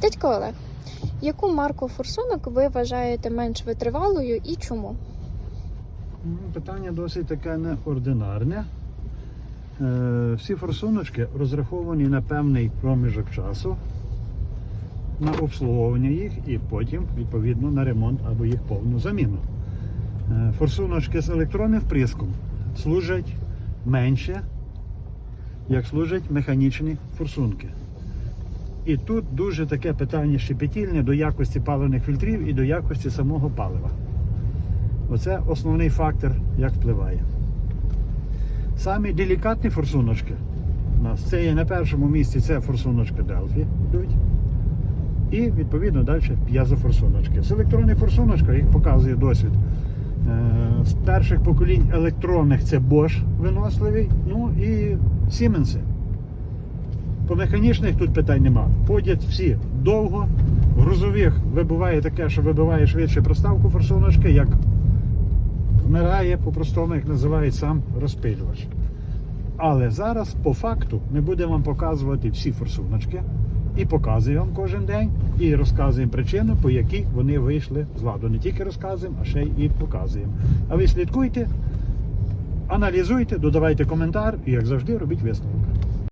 Дядько Олег, яку марку форсунок ви вважаєте менш витривалою і чому? Ну, Питання досить таке неординарне. Е, Всі форсуночки розраховані на певний проміжок часу на обслуговування їх і потім, відповідно, на ремонт або їх повну заміну. Е, Форсуночки з електронним вприском служать менше, як служать механічні форсунки. І тут дуже таке питання щепетільне до якості паливних фільтрів і до якості самого палива. Оце основний фактор, як впливає. Самі делікатні форсуночки у нас це є на першому місці це форсуночка Delphi йдуть. І відповідно далі п'язофорсуночки. З електронних форсуночок, як показує досвід, е, з перших поколінь електронних це Bosch виносливий, ну і Siemens. По механічних тут питань нема. Ходять всі довго. В грузових вибуває таке, що вибиває швидше проставку форсуночки, як вмирає по-простому, як називають сам розпилювач. Але зараз по факту ми будемо вам показувати всі форсуночки і показуємо вам кожен день, і розказуємо причину, по якій вони вийшли з ладу. Не тільки розказуємо, а ще й показуємо. А ви слідкуйте, аналізуйте, додавайте коментар і, як завжди, робіть висновок.